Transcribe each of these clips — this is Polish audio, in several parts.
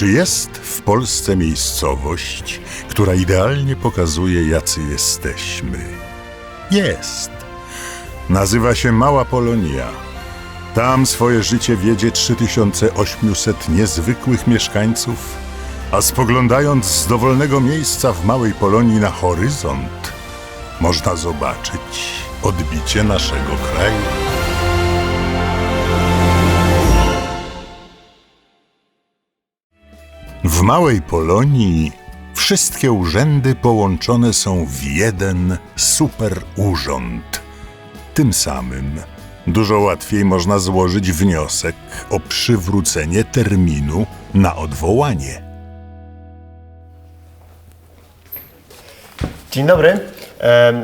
Czy jest w Polsce miejscowość, która idealnie pokazuje, jacy jesteśmy? Jest. Nazywa się Mała Polonia. Tam swoje życie wiedzie 3800 niezwykłych mieszkańców, a spoglądając z dowolnego miejsca w Małej Polonii na horyzont, można zobaczyć odbicie naszego kraju. W Małej Polonii wszystkie urzędy połączone są w jeden super urząd. Tym samym dużo łatwiej można złożyć wniosek o przywrócenie terminu na odwołanie. Dzień dobry.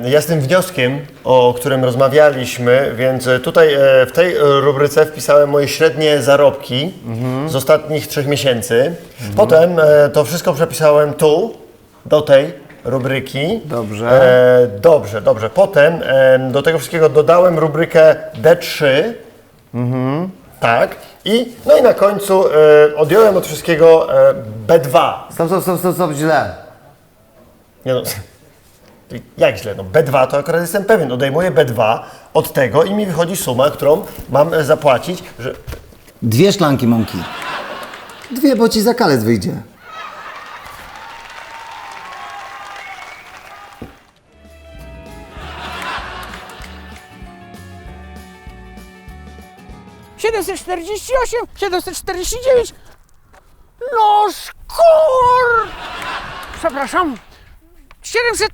Ja z tym wnioskiem, o którym rozmawialiśmy, więc e, tutaj e, w tej rubryce wpisałem moje średnie zarobki z ostatnich trzech miesięcy. Potem e, to wszystko przepisałem tu, do tej rubryki. Dobrze. E, dobrze, dobrze. Potem em, do tego wszystkiego dodałem rubrykę D3. Tak. I, no i na końcu odjąłem od wszystkiego e, B2. Stop, stop, stop, stop, stop, źle. Nie no, jak źle? No B2 to akurat jestem pewien. Odejmuję B2 od tego i mi wychodzi suma, którą mam e, zapłacić, że... Dwie szklanki mąki. Dwie, bo ci za kalec wyjdzie. Siedemset czterdzieści osiem, siedemset czterdzieści dziewięć. No szkur! Przepraszam. Siedemset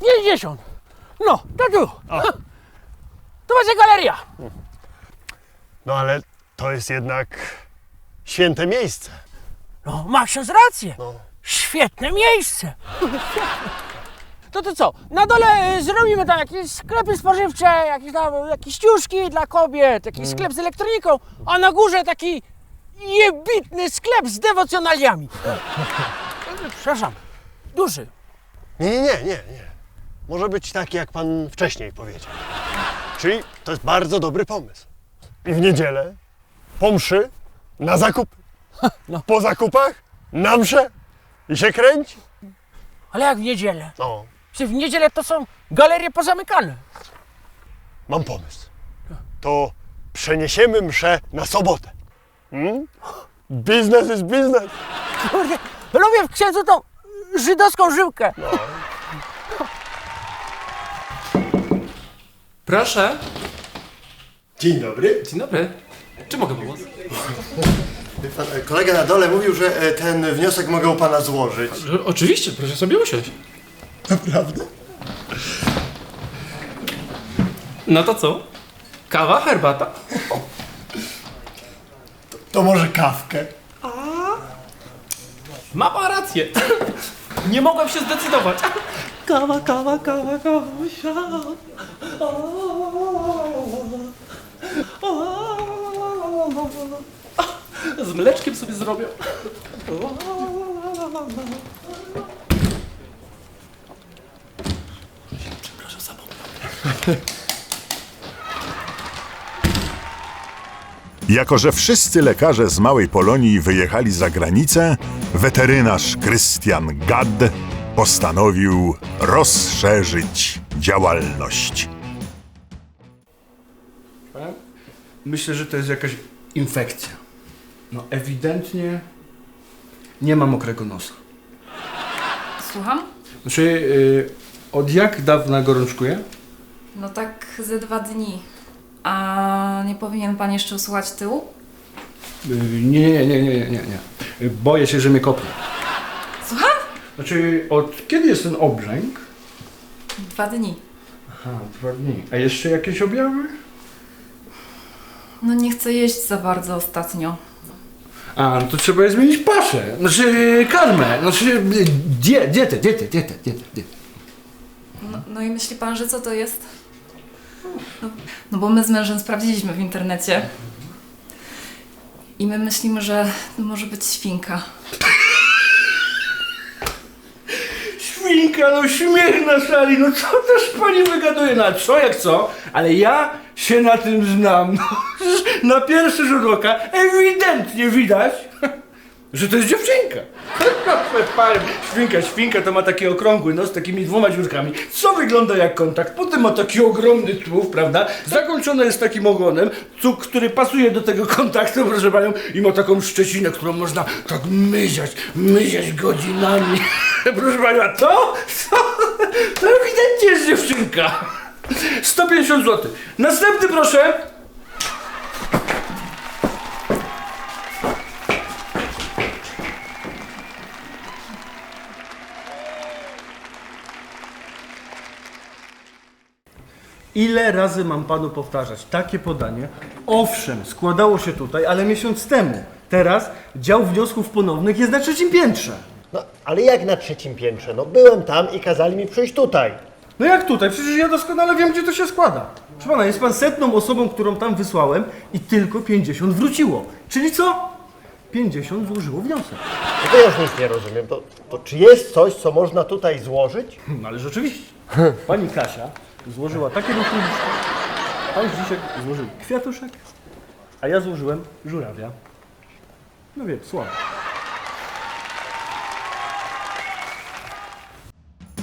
pięćdziesiąt. No, to tu. Tu będzie galeria. No ale to jest jednak święte miejsce. No, ma ksiądz rację. Świetne miejsce. To to co? Na dole y, zrobimy tam jakieś sklepy spożywcze, jakieś tam jakieś ciuszki dla kobiet, jakiś sklep z elektroniką, a na górze taki jebitny sklep z dewocjonaliami. Przepraszam, duży. Nie, nie, nie, nie, nie. Może być taki, jak pan wcześniej powiedział. Czyli to jest bardzo dobry pomysł. I w niedzielę, po mszy, na zakupy. Po zakupach, na mszę i się kręci. Ale jak w niedzielę? No, Czy w niedzielę to są galerie pozamykane? mam pomysł. To przeniesiemy mszę na sobotę. Hmm? Biznes jest biznes. Kurde, lubię w księdzu tą żydowską żyłkę. Proszę. Dzień dobry. Dzień dobry. Czy mogę pomóc? Pan, e, kolega na dole mówił, że e, ten wniosek mogę u pana złożyć. O- Oczywiście, proszę sobie usiąść. Naprawdę? No to co? Kawa, herbata? To może kawkę? Ma pan rację. Nie mogłem się zdecydować. Kawa, kawa, kawa, kawa, Z mleczkiem sobie zrobię. Jako, że wszyscy lekarze z Małej Polonii wyjechali za granicę, weterynarz Krystian Gad postanowił rozszerzyć działalność. Myślę, że to jest jakaś infekcja. No ewidentnie nie ma mokrego nosa. Słucham? Znaczy, yy, od jak dawna gorączkuje? No tak ze dwa dni. A nie powinien pan jeszcze usłuchać tyłu? Yy, nie, nie, nie, nie, nie, nie. Yy, Boję się, że mnie kopnie. Słucham? Znaczy, od kiedy jest ten obrzęk? Dwa dni. Aha, dwa dni. A jeszcze jakieś objawy? No nie chcę jeść za bardzo ostatnio. A, no to trzeba jest zmienić paszę. Znaczy, karmę. Znaczy, die, dietę, dietę, dietę, dietę, dietę. No, no i myśli pan, że co to jest? No, no bo my z mężem sprawdziliśmy w internecie. I my myślimy, że to może być świnka. Świnka, no śmiech na sali, no co też pani wygaduje, na co jak co, ale ja się na tym znam. No, na pierwszy rzut oka ewidentnie widać, że to jest dziewczynka. Świnka, świnka to ma taki okrągły nos z takimi dwoma dziurkami, co wygląda jak kontakt. Potem ma taki ogromny tułów, prawda? Zakończone jest takim ogonem, cuk, który pasuje do tego kontaktu, proszę panią, i ma taką szczecinę, którą można tak myziać, myziać godzinami. proszę panią, a? To, to ewidentnie jest dziewczynka. 150 zł. Następny proszę. Ile razy mam panu powtarzać? Takie podanie, owszem, składało się tutaj, ale miesiąc temu. Teraz dział wniosków ponownych jest na trzecim piętrze. No, ale jak na trzecim piętrze? No, byłem tam i kazali mi przyjść tutaj. No jak tutaj? Przecież ja doskonale wiem, gdzie to się składa. Proszę pana, jest pan setną osobą, którą tam wysłałem i tylko 50 wróciło. Czyli co? 50 złożyło wniosek. No to ja już nic nie rozumiem. To, to czy jest coś, co można tutaj złożyć? No ale rzeczywiście. Pani Kasia złożyła takie dokumenty. Pan Zdzisiek złożył kwiatuszek, a ja złożyłem żurawia. No wiem, słabo.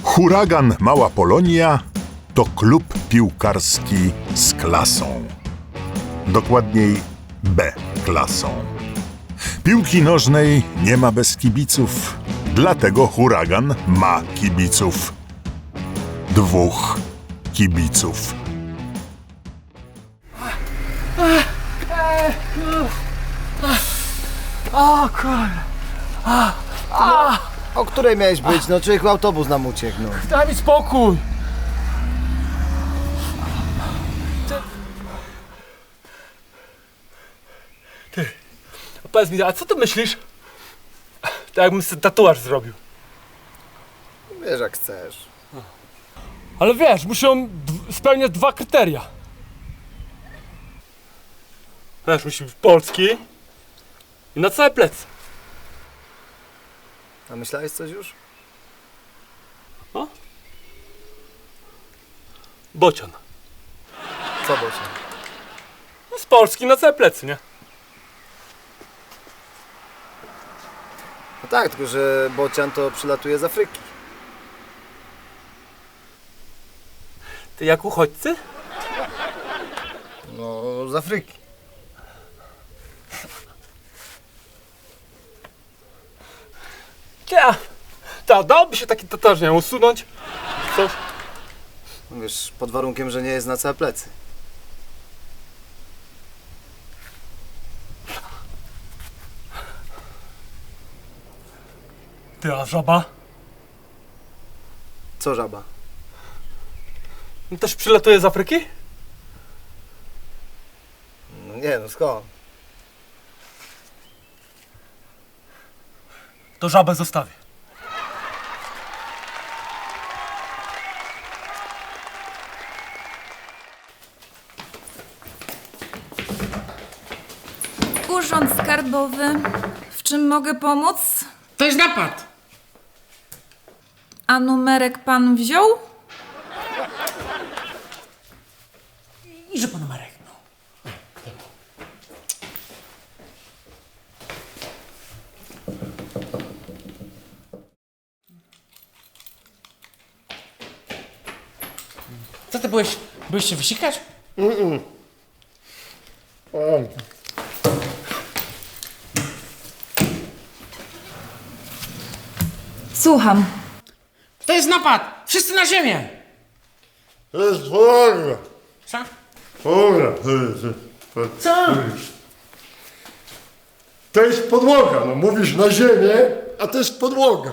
Huragan Mała Polonia to klub piłkarski z klasą. Dokładniej B klasą. Piłki nożnej nie ma bez kibiców, dlatego huragan ma kibiców. Dwóch kibiców. O kurde, O której miałeś być? No człowieku autobus nam uciekł, no. daj mi spokój. Ty, ty, powiedz mi, a co ty myślisz? Tak jakbym sobie tatuaż zrobił. Wiesz jak chcesz. Ale wiesz, muszą spełniać dwa kryteria. Wiesz, musi być polski i na całe plecy. A myślałeś coś już? Bocian. Co bocie? No z Polski na całe plecy, nie? No tak, tylko że bocian to przylatuje z Afryki. Ty jak uchodźcy? No, z Afryki. Ja. Ta, dałoby się taki tatuaż, nie? Usunąć. Coś. Wiesz, pod warunkiem, że nie jest na całe plecy. Ty, a żaba? Co żaba? Też przylatuje z Afryki? No nie, no skąd? To żabę zostawię. Urząd Skarbowy. W czym mogę pomóc? To jest napad. A numerek pan wziął? I że pan numerek, no. Co ty byłeś? Byłeś się wysikać? Słucham. To jest napad! Wszyscy na ziemię! To jest podłoga. Co? Podłoga. To jest, to, to, Co? to jest podłoga. No mówisz na ziemię, a to jest podłoga.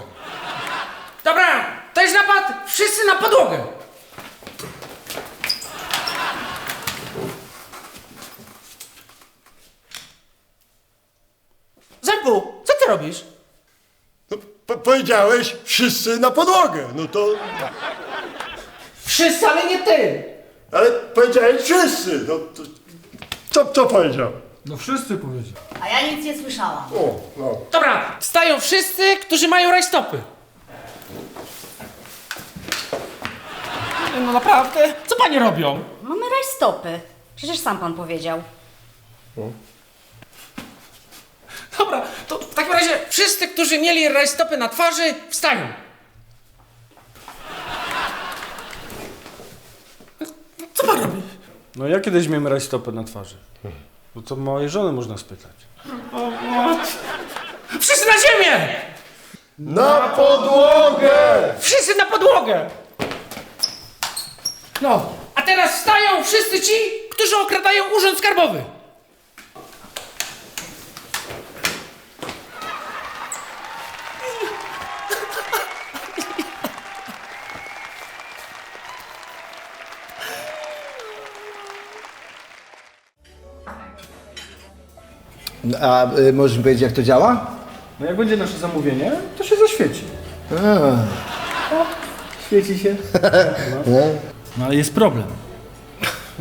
Dobra, to jest napad! Wszyscy na podłogę! Zębu, co ty robisz? No, po, powiedziałeś wszyscy na podłogę. No to... Wszyscy, ale nie ty! Ale powiedziałeś wszyscy. No to... Co, co powiedział? No wszyscy powiedzieli. A ja nic nie słyszałam. O, no. Dobra, wstają wszyscy, którzy mają rajstopy. No naprawdę, co panie robią? Mamy rajstopy. Przecież sam pan powiedział. Dobra, to w takim razie Wszyscy, którzy mieli rajstopy na twarzy, wstają. Co pan robi? No ja kiedyś miałem rajstopę na twarzy. No to mojej żony można spytać. Wszyscy na ziemię! Na podłogę! Wszyscy na podłogę! No, a teraz wstają wszyscy ci, którzy okradają urząd skarbowy. A y, możesz mi powiedzieć, jak to działa? No jak będzie nasze zamówienie, to się zaświeci. O, świeci się. No ale jest problem.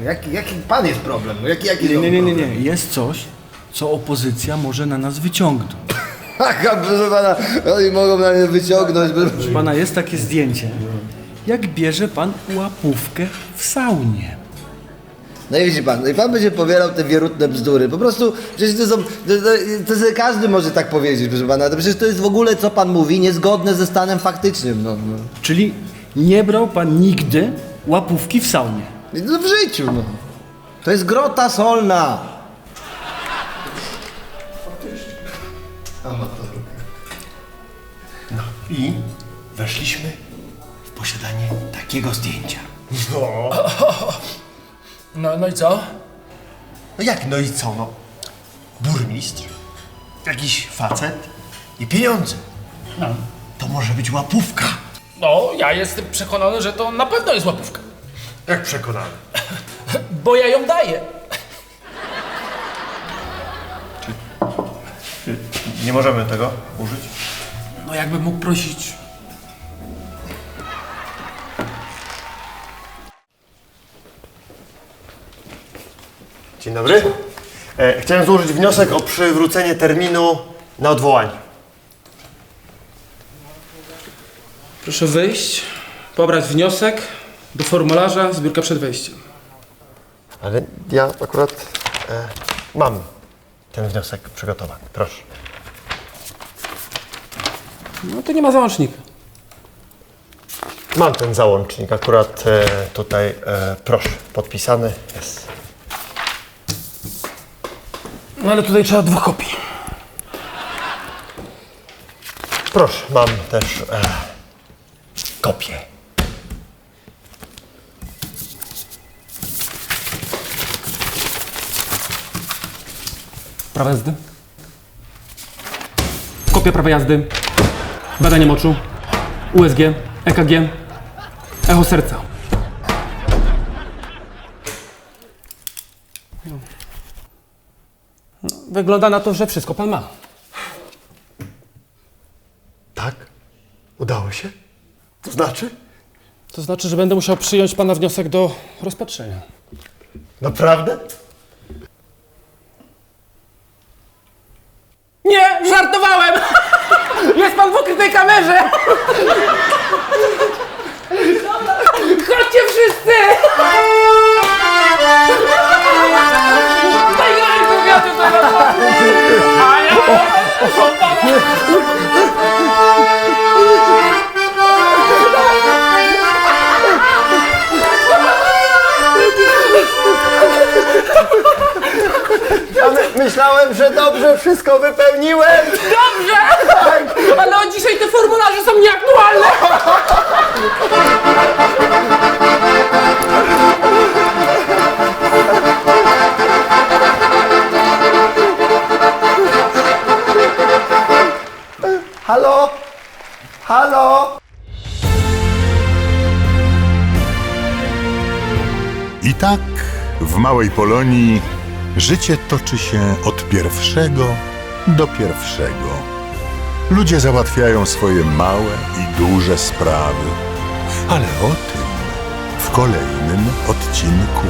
Jaki, jaki pan jest problem? Jaki, jaki Nie, nie, nie, nie, nie. Jest coś, co opozycja może na nas wyciągnąć. Aha, proszę pana, oni mogą na mnie wyciągnąć. Proszę pana, jest takie zdjęcie, jak bierze pan łapówkę w saunie. No i widzi pan, no i pan będzie powielał te wierutne bzdury. Po prostu, przecież to są, to, to, to sobie każdy może tak powiedzieć, proszę pana. To przecież to jest w ogóle, co pan mówi, niezgodne ze stanem faktycznym. No, no. Czyli nie brał pan nigdy łapówki w saunie. No w życiu, no. To jest grota solna. I weszliśmy w posiadanie takiego zdjęcia. No, no i co? No jak, no i co, no? Burmistrz, jakiś facet i pieniądze. To może być łapówka. No, ja jestem przekonany, że to na pewno jest łapówka. Jak przekonany. Bo ja ją daję. Nie możemy tego użyć? No jakbym mógł prosić. Dzień dobry. E, chciałem złożyć wniosek o przywrócenie terminu na odwołanie. Proszę wyjść, pobrać wniosek do formularza zbiórka przed wejściem. Ale ja akurat e, mam ten wniosek przygotowany. Proszę. No to nie ma załącznika. Mam ten załącznik akurat e, tutaj. E, proszę, podpisany jest. No ale tutaj trzeba dwóch kopii. Proszę, mam też e, kopię. Prawa jazdy. Kopia prawa jazdy. Badanie moczu. USG. EKG. Echo serca. Wygląda na to, że wszystko pan ma. Tak? Udało się? To znaczy? To znaczy, że będę musiał przyjąć pana wniosek do rozpatrzenia. Naprawdę? Nie, żartowałem! Jest pan w ukrytej kamerze! Chodźcie wszyscy! Myślałem, że dobrze wszystko wypełniłem. Dobrze! Ale od dzisiaj te formularze są nieaktualne! Tak w małej Polonii życie toczy się od pierwszego do pierwszego. Ludzie załatwiają swoje małe i duże sprawy, ale o tym w kolejnym odcinku.